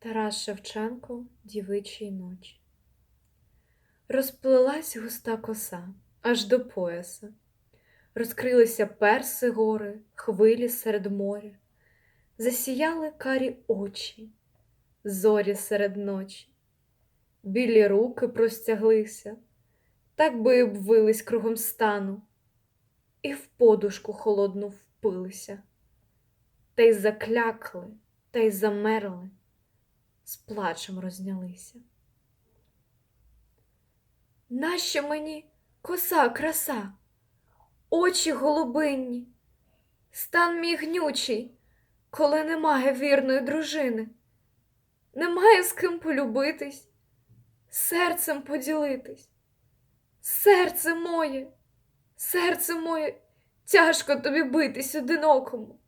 Тарас Шевченко Дівичій ночі. Розплилась густа коса аж до пояса, розкрилися перси гори, хвилі серед моря, засіяли карі очі, зорі серед ночі, білі руки простяглися, так би й обвились кругом стану, і в подушку холодну впилися, та й заклякли, та й замерли з плачем рознялися. Нащо мені коса краса, очі голубинні, стан мій гнючий, коли немає вірної дружини, немає з ким полюбитись, серцем поділитись. Серце моє, серце моє, тяжко тобі битись одинокому.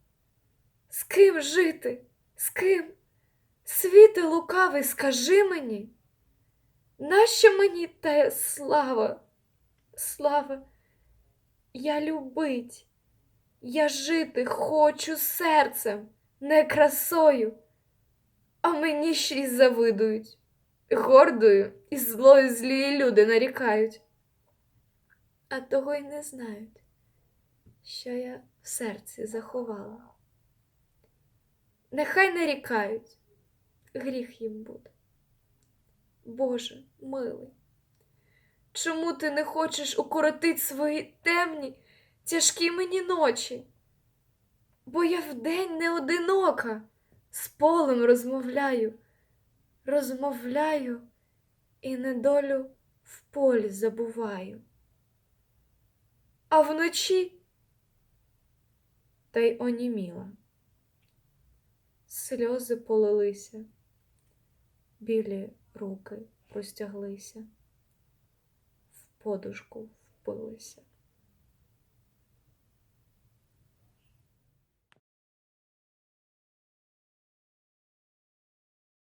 З ким жити? З ким? Світе лукавий, скажи мені, нащо мені та слава, слава, я любить, я жити хочу серцем, не красою, а мені ще й завидують, гордою і злою злії люди нарікають, а того й не знають, що я в серці заховала. Нехай нарікають гріх їм буде. Боже милий, чому ти не хочеш укоротить свої темні, тяжкі мені ночі? Бо я вдень не одинока, з полем розмовляю, розмовляю і недолю в полі забуваю. А вночі та й оніміла. Сльози полилися, білі руки простяглися, в подушку впилися.